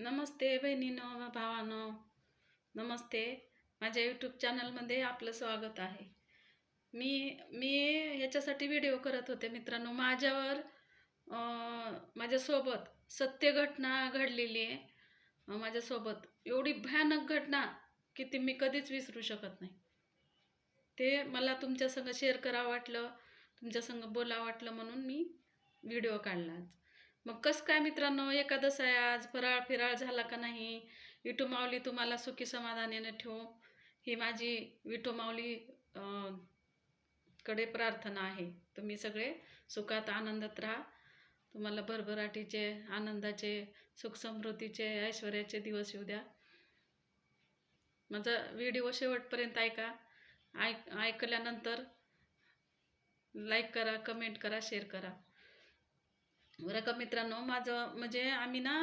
नमस्ते बहिणीनो भावानो. नमस्ते. माझ्या यूट्यूब चॅनलमध्ये आपलं स्वागत आहे. मी मी ह्याच्यासाठी व्हिडिओ करत होते मित्रांनो. माझ्यावर माझ्यासोबत सत्य घटना घडलेली आहे. माझ्यासोबत एवढी भयानक घटना की ती मी कधीच विसरू शकत नाही. ते मला तुमच्यासंग शेअर करावं वाटलं तुमच्या संग बोलावं वाटलं म्हणून मी व्हिडिओ काढला आज. मग कसं काय मित्रांनो एकादस आहे आज फराळ फिराळ झाला का नाही विठू माऊली तुम्हाला सुखी समाधानाने ठेवू. ही माझी विठू माऊली कडे प्रार्थना आहे. तुम्ही सगळे सुखात आनंदात राहा. तुम्हाला भरभराटीचे आनंदाचे सुख समृद्धीचे ऐश्वर्याचे दिवस येऊ द्या. माझा व्हिडिओ शेवटपर्यंत ऐका. ऐक ऐकल्यानंतर लाईक करा कमेंट करा शेअर करा. बरं का मित्रांनो? माझं म्हणजे आम्ही ना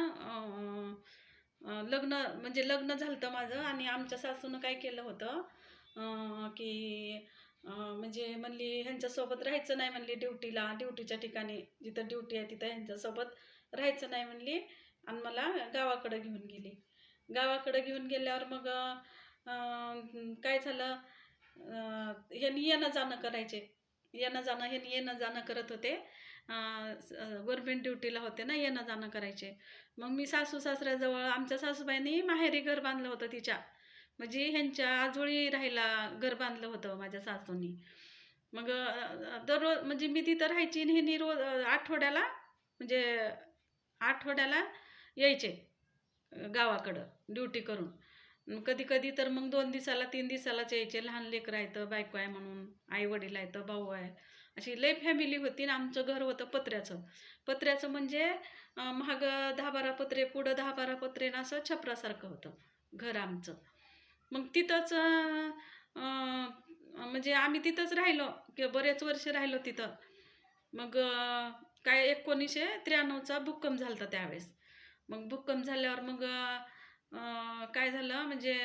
लग्न म्हणजे लग्न झालं होतं माझं आणि आमच्या सासूनं काय केलं होतं की म्हणजे म्हणली ह्यांच्यासोबत राहायचं नाही म्हणली ड्युटीला. ड्युटीच्या ठिकाणी जिथं ड्युटी आहे तिथं ह्यांच्यासोबत राहायचं नाही म्हणली आणि मला गावाकडं घेऊन गेली. गावाकडं घेऊन गेल्यावर मग काय झालं? ह्यांनी येणं जाणं करायचे. येणं जाणं ह्यांनी येणं जाणं करत होते. गव्हर्मेंट ड्युटीला होते ना येणं जाणं करायचे. मग मी सासू सासऱ्याजवळ आमच्या सासूबाईंनी माहेरी घर बांधलं होतं तिच्या. म्हणजे ह्यांच्या आजोळी राहायला घर बांधलं होतं माझ्या सासूंनी. मग दररोज म्हणजे मी तिथं राहायची नेहमी ह्यांनी रोज आठवड्याला म्हणजे आठवड्याला यायचे गावाकडं ड्युटी करून. कधी कधी तर मग दोन दिवसाला तीन दिवसालाच यायचे. लहान लेकरं आहेत बायको आहे म्हणून आई वडील आहेत भाऊ आहे. अशी लय फॅमिली होती ना आमचं घर होतं पत्र्याचं. पत्र्याचं म्हणजे महाग दहा बारा पत्रे पुढं दहा बारा पत्रे ना असं छपरासारखं होतं घर आमचं. मग तिथंच म्हणजे आम्ही तिथंच राहिलो की बरेच वर्ष राहिलो तिथं. मग काय एकोणीसशे त्र्याण्णवचा भूकंप झाला होता त्यावेळेस. मग भूकंप झाल्यावर मग काय झालं म्हणजे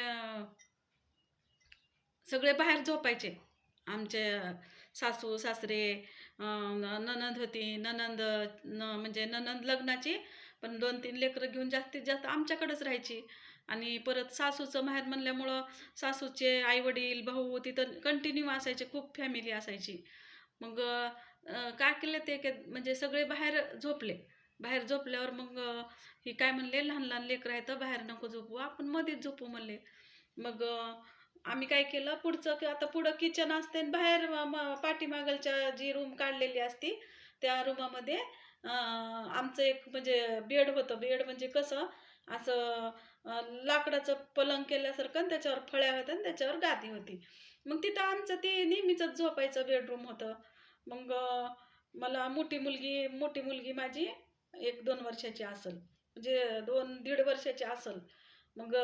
सगळे बाहेर झोपायचे. आमचे सासू सासरे ननंद होती ननंद न म्हणजे ननंद लग्नाची पण दोन तीन लेकरं घेऊन जास्तीत जास्त आमच्याकडेच राहायची. आणि परत सासूचं माहेर म्हणल्यामुळं सासूचे आईवडील भाऊ तिथं कंटिन्यू असायचे खूप फॅमिली असायची. मग काय केलं ते की म्हणजे सगळे बाहेर झोपले. बाहेर झोपल्यावर मग ही काय म्हणले लहान लहान लेकरं आहेत बाहेर नको झोपू आपण मध्येच झोपू म्हणले. मग आम्ही काय केलं पुढचं की आता पुढं किचन असते आणि बाहेर पाठीमागलच्या जी रूम काढलेली असती त्या रूमामध्ये आमचं एक म्हणजे बेड होतं. बेड म्हणजे कसं असं लाकडाचं पलंग केल्यासारखं त्याच्यावर फळ्या होत्या आणि त्याच्यावर गादी होती. मग तिथं आमचं ते नेहमीच झोपायचं बेडरूम होतं. मग मला मोठी मुलगी मोठी मुलगी माझी एक दोन वर्षाची असेल. म्हणजे दोन दीड वर्षाची असेल. मग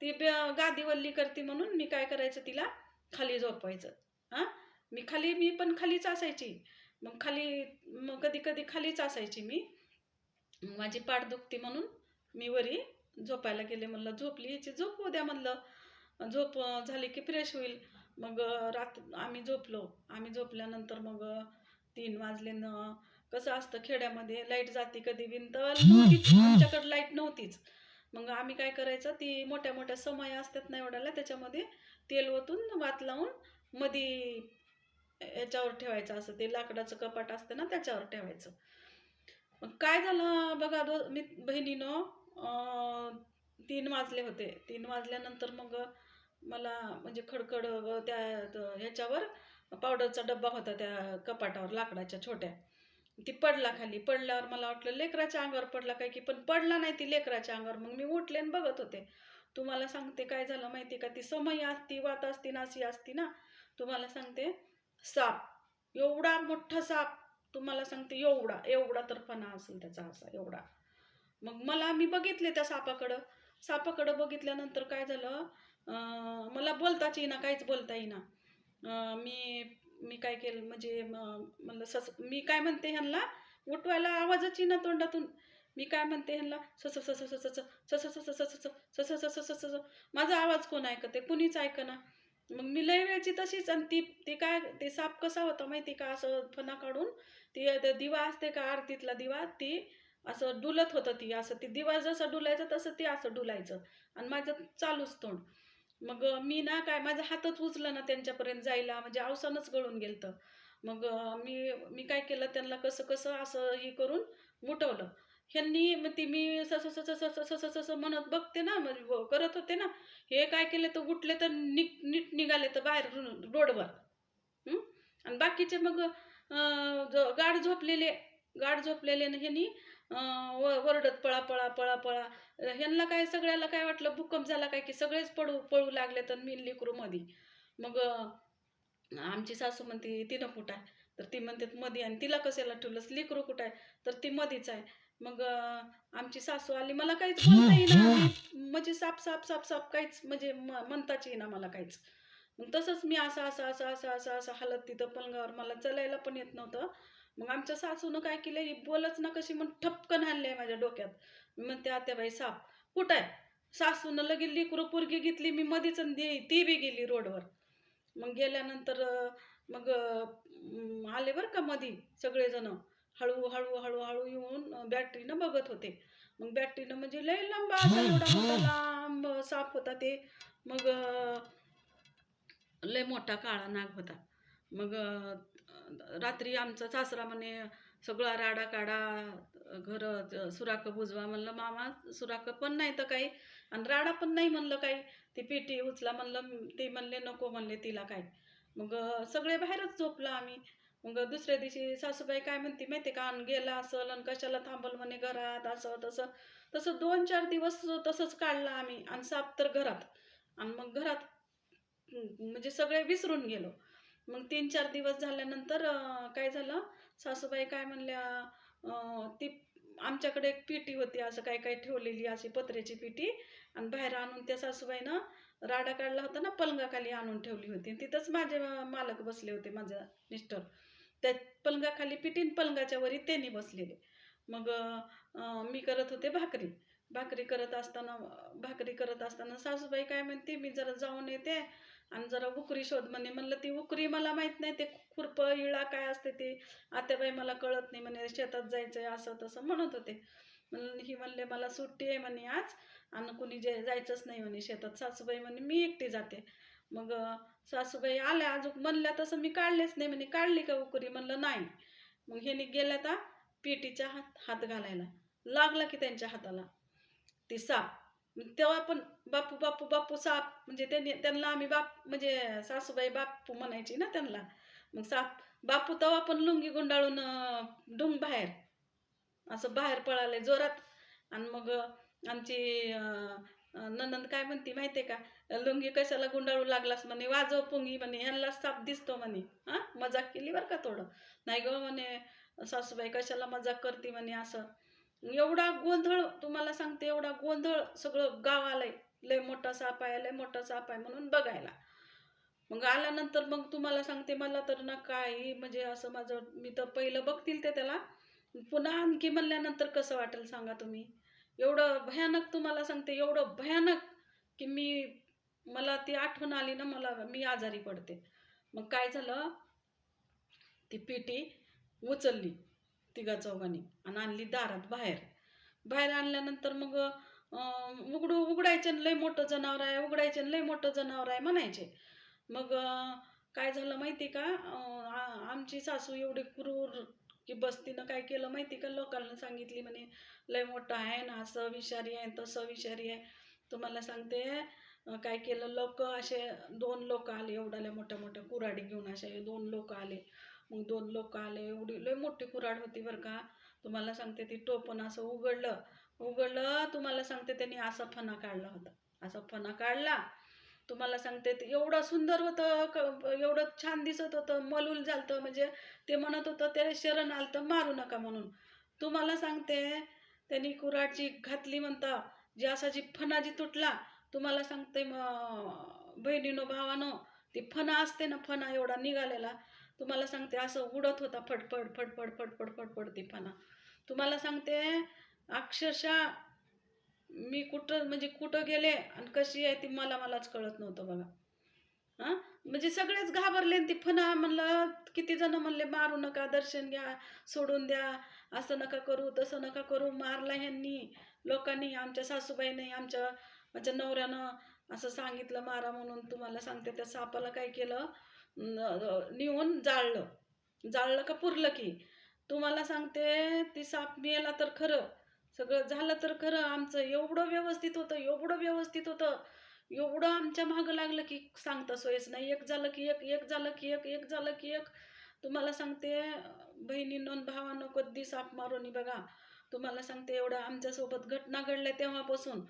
ती गादीवल्ली गादी वल्ली करते म्हणून मी काय करायचं तिला? खाली झोपवायचं हां? मी खाली मी पण खालीच असायची. मग खाली मग कधी कधी खालीच असायची मी. माझी पाठ दुखती म्हणून मी वरी झोपायला गेले म्हणलं झोपली याची झोप द्या म्हणलं. झोप झाली की फ्रेश होईल. मग रात आम्ही झोपलो. आम्ही झोपल्यानंतर मग तीन वाजले न कसं असतं खेड्यामध्ये लाइट जाते कधी विंत आमच्याकडे लाइट नव्हतीच. मग आम्ही काय करायचं ती मोठ्या मोठ्या समय असतात ना एवढ्याला त्याच्यामध्ये तेल ओतून वात लावून मधी याच्यावर ठेवायचं असं ते लाकडाचं कपाट असतं ना त्याच्यावर ठेवायचं. मग काय झालं बघा दो मी बहिणीनं तीन वाजले होते. तीन वाजल्यानंतर मग मला म्हणजे खडखड त्या ह्याच्यावर पावडरचा डब्बा होता त्या कपाटावर लाकडाच्या छोट्या. ती पडला खाली पडल्यावर मला वाटलं लेकराच्या अंगावर पडला काय की पण पडला नाही ती लेकराच्या अंगावर. मग मी उठले आणि बघत होते. तुम्हाला सांगते काय झालं माहिती का? ती समय असती वात असती नासी असती ना? तुम्हाला सांगते साप. एवढा मोठा साप. तुम्हाला सांगते एवढा एवढा तर फणा असेल त्याचा असा एवढा. मग मला मी बघितले त्या सापाकडं. सापाकडं बघितल्यानंतर काय झालं मला बोलताच येईना काहीच बोलता येईना. मी मी काय केलं म्हणजे म्हणलं सस मी काय म्हणते ह्यांना उठवायला आवाजच ना तोंडातून मी काय म्हणते ह्यांना सस सस सस सस सस सस सस माझा आवाज कोण ऐकते कुणीच ऐकना मग मी लय वेळची तशीच आणि ती ती काय ते साप कसा होता माहिती का असं फणा काढून ती दिवा असते का आरतीतला दिवा ती असं डुलत होतं ती असं ती दिवा जसं डुलायचं तसं ते असं डुलायचं आणि माझं चालूच तोंड मग मी ना काय माझा हातच उचला ना त्यांच्यापर्यंत जायला म्हणजे आवसानच गळून गेलं मग मी मी काय केलं त्यांना कसं कसं असं हे करून मुटवलं ह्यांनी मग ती मी सस ससं ससं ससं ससं म्हणत बघते ना म्हणजे हो, करत होते ना. हे काय केले तर उठले तर नीट नीट निघाले तर बाहेर रोडवर. आणि बाकीचे मग गाड गाढ झोपलेले गाढ झोपलेले ह्यांनी व- वरडत पळा पळा पळा पळा. ह्यांना काय सगळ्याला काय वाटलं? भूकंप झाला काय की सगळेच पळू पळू लागले तर मी लेकरू मध्ये मग अं, आमची सासू म्हणते तिनं कुठं आहे? तर ती म्हणते मध्ये आणि तिला कशाला ठेवलंस? लेकरू कुठं आहे? तर ती मधीच आहे. मग अं, आमची सासू आली मला काहीच बोलता येईना. म्हणजे साप साप साप साप काहीच म्हणजे म्हणताच येईना मला काहीच. मग तसंच मी असं असं असं असं असं असं हालत तिथं पलंगावर. मला चलायला पण येत नव्हतं. मग आमच्या सासूनं काय केलं ही बोलच ना कशी मग ठपकन आणले माझ्या डोक्यात. मी म्हणते आत्याबाई साप कुठं आहे? सासूनं लगेच लेकरू पोरगी घेतली मी मधीच ती बी गेली रोडवर. मग गेल्यानंतर मग आले बरं का मधी सगळेजण. हळू हळू हळू हळू येऊन बॅटरीनं बघत होते. मग बॅटरीनं म्हणजे लय लांबा असा एवढा लांब साप होता ते. मग लय मोठा काळा नाग होता. मग रात्री आमचा सासरा म्हणे सगळा राडा काढा घरं सुराख बुजवा. म्हणलं मामा सुराख पण नाही तर काही. आणि राडा पण नाही म्हणलं काही. ती पेटी उचला म्हणलं ते म्हणले नको म्हणले तिला काय मग सगळे बाहेरच झोपलं आम्ही. मग दुसऱ्या दिवशी सासूबाई काय म्हणते माहिती का आणि गेला असल आणि कशाला थांबल म्हणे घरात असं तसं. तसं दोन चार दिवस तसंच काढलं आम्ही. आणि साप तर घरात. आणि मग घरात म्हणजे सगळे विसरून गेलो. मग तीन चार दिवस झाल्यानंतर काय झालं? सासूबाई काय म्हणल्या ती आमच्याकडे एक पिटी होती असं काय काय ठेवलेली अशी पत्र्याची पिटी. आणि बाहेर आणून त्या सासूबाईनं राडा काढला होता ना पलंगाखाली आणून ठेवली होती. तिथंच माझे मालक बसले होते माझं मिस्टर. त्या पलंगाखाली पिटीन पलंगाच्या वरी त्यांनी बसलेले. मग मी करत होते भाकरी. भाकरी करत असताना भाकरी करत असताना सासूबाई काय म्हणते मी जरा जाऊन येते आणि जरा उकरी शोध म्हणे. म्हणलं ती उकरी मला माहीत नाही ते खुरप इळा काय असते ती? आत्याबाई मला कळत नाही म्हणे शेतात जायचं आहे असं तसं म्हणत होते. म्हणून ही म्हणले मला सुट्टी आहे म्हणे आज आणि कुणी जे जायचंच नाही म्हणे शेतात. सासूबाई म्हणे मी एकटी जाते. मग सासूबाई आल्या अजून म्हणल्या तसं मी काढलेच नाही म्हणे काढली का उकरी? म्हणलं नाही. मग ह्याने गेल्या तर पेटीच्या हात हात घालायला. लागला की त्यांच्या हाताला. ती साप तेव्हा पण बापू बापू बापू साप म्हणजे त्यांनी त्यांना आम्ही बाप म्हणजे सासूबाई बापू म्हणायची ना त्यांना. मग साप बापू तेव्हा पण लुंगी गुंडाळून डुंग बाहेर असं बाहेर पळाले जोरात. आणि मग आमची ननंद काय म्हणती आहे का? लुंगी कशाला गुंडाळू लागलास म्हणे वाजव पुंगी म्हणे ह्यांना साप दिसतो म्हणे. हा? मजाक केली बरं का थोडं? नाही ग म्हणे सासूबाई कशाला मजाक करते म्हणे असं. एवढा गोंधळ तुम्हाला सांगते एवढा गोंधळ सगळं गावाला लय मोठा साप आहे लय मोठा साप आहे म्हणून बघायला. मग आल्यानंतर मग तुम्हाला सांगते मला तर ना काही म्हणजे असं माझं मी तर पहिलं बघतील ते त्याला. पुन्हा आणखी म्हणल्यानंतर कसं वाटेल सांगा तुम्ही? एवढं भयानक तुम्हाला सांगते एवढं भयानक की मी मला ती आठवण आली ना मला मी आजारी पडते. मग काय झालं? ती पेटी उचलली. तिघा चौघांनी आणि आणली दारात बाहेर. बाहेर आणल्यानंतर मग उघडू उघडायचे लय मोठं जनावर आहे उघडायचे लय मोठं जनावर आहे म्हणायचे. मग काय झालं माहिती का? आमची सासू एवढी क्रूर की बस तिनं काय केलं माहिती का? लोकांना सांगितली म्हणे लय मोठं आहे ना असं विषारी आहे तसं विषारी आहे. तुम्हाला सांगते काय केलं? लोक असे दोन लोक आले एवढ्या मोठ्या मोठ्या कुराडी घेऊन असे दोन लोक आले. मग दोन लोक आले एवढी लय मोठी कुराड होती बरं का. तुम्हाला सांगते ती टोपण असं उघडलं उघडलं तुम्हाला सांगते त्यांनी असा फणा काढला होता. असा फणा काढला तुम्हाला सांगते ते एवढं सुंदर होतं एवढं छान दिसत होतं मलूल झालतं म्हणजे ते म्हणत होतं ते शरण आलतं मारू नका म्हणून. तुम्हाला सांगते त्यांनी कुराडची घातली म्हणता जी असा जी फणा जी तुटला तुम्हाला सांगते मग बहिणीनो भावानो ती फणा असते ना फणा एवढा निघालेला तुम्हाला सांगते असं उडत होता फडफड फडफड फडफड फडफड ती फणा तुम्हाला सांगते अक्षरशः मी कुठं म्हणजे कुठं गेले आणि कशी आहे ती मला मलाच कळत नव्हतं बघा. हां? म्हणजे सगळेच घाबरले ती फणा म्हणलं किती जण म्हणले मारू नका दर्शन घ्या सोडून द्या असं नका करू तसं नका करू मारला ह्यांनी लोकांनी आमच्या सासूबाईने आमच्या माझ्या नवऱ्यानं असं सांगितलं मारा म्हणून तुम्हाला सांगते त्या सापाला काय केलं? नेऊन जाळलं. जाळलं का पुरलं की? तुम्हाला सांगते ती साप मिळाला तर खरं. सगळं झालं तर खरं. आमचं एवढं व्यवस्थित होतं एवढं व्यवस्थित होतं. एवढं आमच्या मागं लागलं की सांगता सोयच नाही. एक झालं की एक एक झालं की एक एक झालं की एक. तुम्हाला सांगते बहिणीनं भावानं भावांनो कधी साप मारून बघा. तुम्हाला सांगते एवढं आमच्यासोबत घटना घडल्या तेव्हापासून.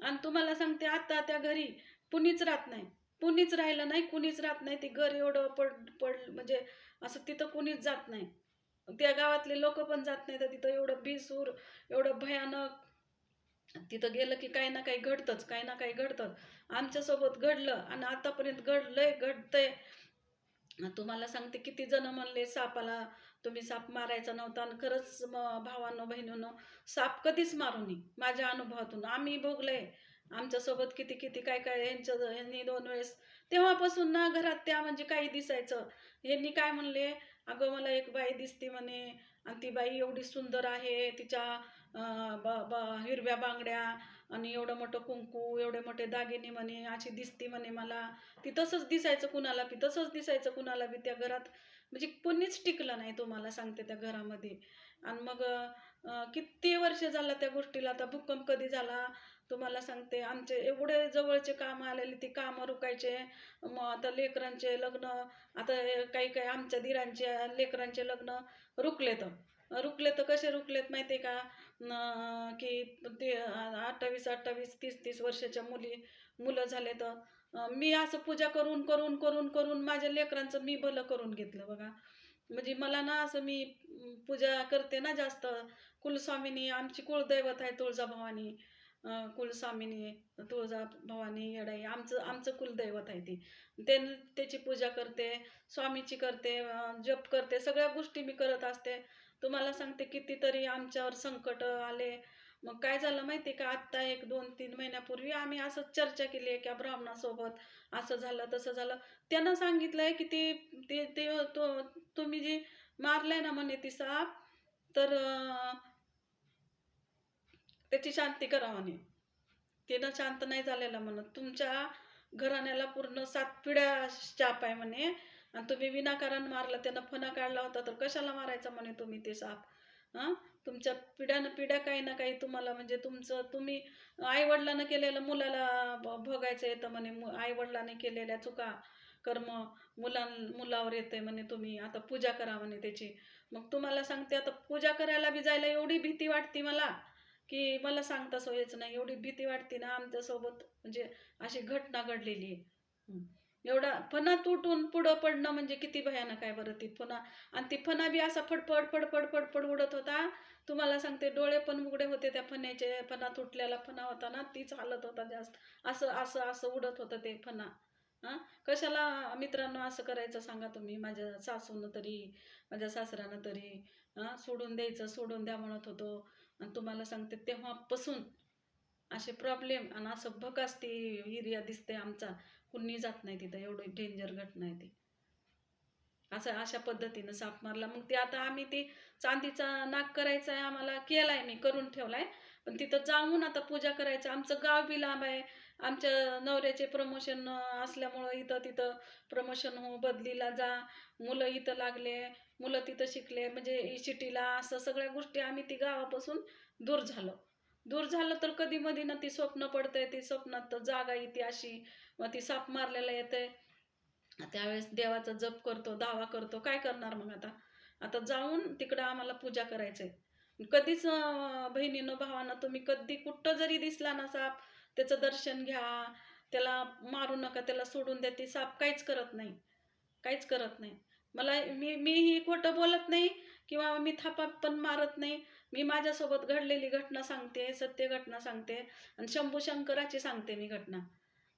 आणि तुम्हाला सांगते आता त्या घरी कुणीच राहत नाही. कुणीच राहिलं नाही कुणीच राहत नाही. ते घर एवढं पड पड म्हणजे असं तिथं कुणीच जात नाही. त्या गावातले लोक पण जात नाही तर तिथं एवढं भीसूर एवढं भयानक. तिथं गेलं की काही ना काही घडतंच काही ना काही घडतं आमच्यासोबत घडलं आणि आतापर्यंत घडलंय घडतंय. तुम्हाला सांगते किती जण म्हणले सापाला तुम्ही साप मारायचा नव्हता आणि खरंच म- भावांनो बहिणींनो साप कधीच मारू नये माझ्या अनुभवातून. आम्ही भोगलंय. आमच्यासोबत किती किती काय काय यांच्या यांनी दोन वेळेस तेव्हापासून ना घरात त्या म्हणजे काही दिसायचं. यांनी काय म्हणले अगं मला एक बाई दिसते म्हणे आणि ती बाई एवढी सुंदर आहे तिच्या ब- ब- हिरव्या बांगड्या आणि एवढं मोठं कुंकू एवढे मोठे दागिने म्हणे अशी दिसती म्हणे मला. ती तसंच दिसायचं कुणाला बी तसंच दिसायचं कुणाला बी त्या घरात. म्हणजे कोणीच टिकलं नाही तुम्हाला सांगते त्या घरामध्ये. आणि मग किती वर्ष झाला त्या गोष्टीला? आता भूकंप कधी झाला? तुम्हाला सांगते आमचे एवढे जवळचे काम आलेले ती कामं रुकायचे मग आता लेकरांचे लग्न आता काही काही आमच्या धीरांचे लेकरांचे लग्न रुकले तर रुकले तर कसे रुकलेत माहिती आहे का? न- की ते अठ्ठावीस अठ्ठावीस तीस तीस वर्षाच्या मुली मुलं झाले तर मी असं पूजा करून करून करून करून माझ्या लेकरांचं मी भलं करून घेतलं बघा. म्हणजे मला ना असं मी पूजा करते ना जास्त. कुलस्वामिनी आमची कुलदैवत आहे तुळजाभवानी. कुलस्वामिनी तुळजा भवानी येडाई आमचं आमचं कुलदैवत आहे ती. ते त्याची पूजा करते स्वामीची करते जप करते सगळ्या गोष्टी मी करत असते. तुम्हाला सांगते कितीतरी आमच्यावर संकट आले. मग काय झालं माहिती का? आत्ता एक दोन तीन महिन्यापूर्वी आम्ही असं चर्चा केली आहे की ब्राह्मणासोबत. असं झालं तसं झालं. त्यानं सांगितलंय की ते ते ते तो तुम्ही जी मारलाय ना म्हणे ती साप तर त्याची शांती करा म्हणे. त्यानं शांत नाही झालेला म्हणत. तुमच्या घराण्याला पूर्ण सात पिढ्या शाप आहे म्हणे. आणि तुम्ही विनाकारण मारलं त्यानं फणा काढला होता तर कशाला मारायचा म्हणे तुम्ही ते साप? हां? तुमच्या पिढ्यानं पिढ्या काही ना काही तुम्हाला म्हणजे तुमचं तुम्ही आईवडिलानं केलेलं मुलाला भोगायचं येतं म्हणे. मु आईवडिलाने केलेल्या चुका कर्म मुलां मुलावर येते म्हणे तुम्ही. आता पूजा करा म्हणे त्याची. मग तुम्हाला सांगते आता पूजा करायला बी जायला एवढी भीती वाटते मला की मला सांगता सोयच नाही. एवढी भीती वाटते ना आमच्यासोबत. म्हणजे अशी घटना घडलेली आहे. एवढा फणा तुटून पुढं पडणं म्हणजे किती भयानक आहे बरं ती फणा. आणि ती फणा बी असा फडफड फडफड फडफड उडत होता. तुम्हाला सांगते डोळे पण उघडे होते त्या फण्याचे. फणा तुटलेला फणा होता ना तीच हालत होता जास्त. असं असं असं उडत होतं ते फणा. हां? कशाला मित्रांनो असं करायचं सांगा तुम्ही? माझ्या सासूनं तरी माझ्या सासऱ्यानं तरी हां? सोडून द्यायचं सोडून द्या म्हणत होतो. आणि तुम्हाला सांगते तेव्हापासून असे प्रॉब्लेम आणि असं भक ती एरिया दिसते आमचा. कुणी जात नाही तिथं एवढी डेंजर घटना आहे ती. असं अशा पद्धतीनं साप मारला. मग ते आता आम्ही ते चांदीचा नाक करायचा आहे आम्हाला केलाय मी करून ठेवलाय. पण तिथं जाऊन आता पूजा करायचं. आमचं गाव बी लांब आहे. आमच्या नवऱ्याचे प्रमोशन असल्यामुळं इथं तिथं प्रमोशन हो बदलीला जा. मुलं इथं लागले मुलं तिथं शिकले. म्हणजे सिटीला असं सगळ्या गोष्टी आम्ही ती गावापासून दूर झालो. दूर झालं तर कधी मधी ना ती स्वप्न पडतंय ती स्वप्नात जागा येते अशी. मग ती साप मारलेला येते त्यावेळेस देवाचा जप करतो दावा करतो. काय करणार मग आता? आता जाऊन तिकडं आम्हाला पूजा करायचंय. कधीच बहिणीनं भावानं तुम्ही कधी कुठं जरी दिसला ना साप त्याचं दर्शन घ्या. त्याला मारू नका त्याला सोडून द्या. ती साप काहीच करत नाही. काहीच करत नाही. मला मी मीही खोटं बोलत नाही किंवा मी थापा पण मारत नाही. मी माझ्यासोबत घडलेली घटना सांगते सत्य घटना सांगते. आणि शंभू शंकराची सांगते मी घटना.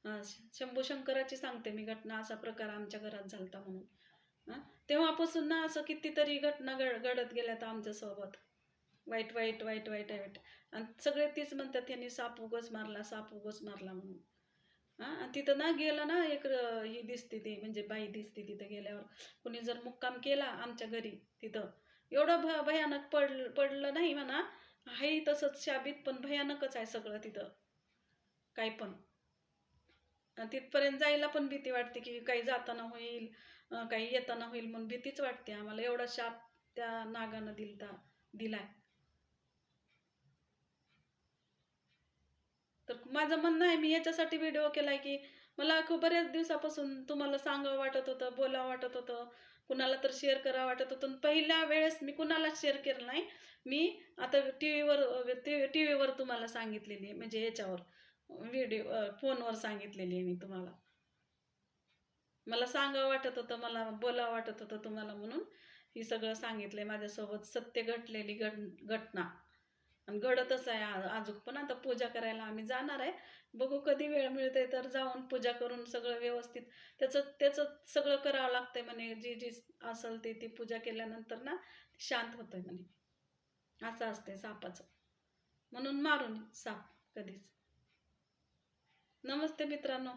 शंभू शंकराची सांगते मी घटना असा प्रकार आमच्या घरात झालता म्हणून. तेव्हापासून ना असं कितीतरी घटना घड घडत गेल्या तर आमच्यासोबत वाईट वाईट वाईट वाईट वाईट. आणि सगळे तीच म्हणतात त्यांनी साप उगच मारला साप उगच मारला म्हणून. हां आणि तिथं ना गेलं ना एक ही दिसते ती म्हणजे बाई दिसते तिथं गेल्यावर. कुणी जर मुक्काम केला आमच्या घरी तिथं एवढं भ भयानक पड पडलं नाही म्हणा. आहे तसंच शाबीत पण भयानकच आहे सगळं तिथं. काही पण. तिथपर्यंत जायला पण भीती वाटते की काही जाताना होईल काही येताना होईल म्हणून भीतीच वाटते आम्हाला. एवढा शाप त्या नागानं दिलता दिलाय. तर माझं म्हणणं आहे मी याच्यासाठी व्हिडिओ केलाय की मला खूप बऱ्याच दिवसापासून तुम्हाला सांगावं वाटत होतं बोलावं वाटत होतं कुणाला तर शेअर करावं वाटत होतं. आणि पहिल्या वेळेस मी कुणाला शेअर केलं नाही. मी आता टी व्हीवर टी व्हीवर तुम्हाला सांगितलेली म्हणजे याच्यावर. व्हिडिओ फोनवर सांगितलेली आहे मी तुम्हाला. मला सांगावं वाटत होतं मला बोलावं वाटत होतं तुम्हाला म्हणून ही सगळं सांगितलंय. माझ्यासोबत सत्य घटलेली घट घटना. आणि घडतच आहे आजूक. पण आता पूजा करायला आम्ही जाणार आहे. बघू कधी वेळ मिळते तर जाऊन पूजा करून सगळं व्यवस्थित. त्याचं त्याचं सगळं करावं लागतंय म्हणे. जी जी असेल ते ती पूजा केल्यानंतर ना शांत होतंय म्हणे. असं असतंय सापाचं. म्हणून मारून साप कधीच. नमस्ते मित्रांनो.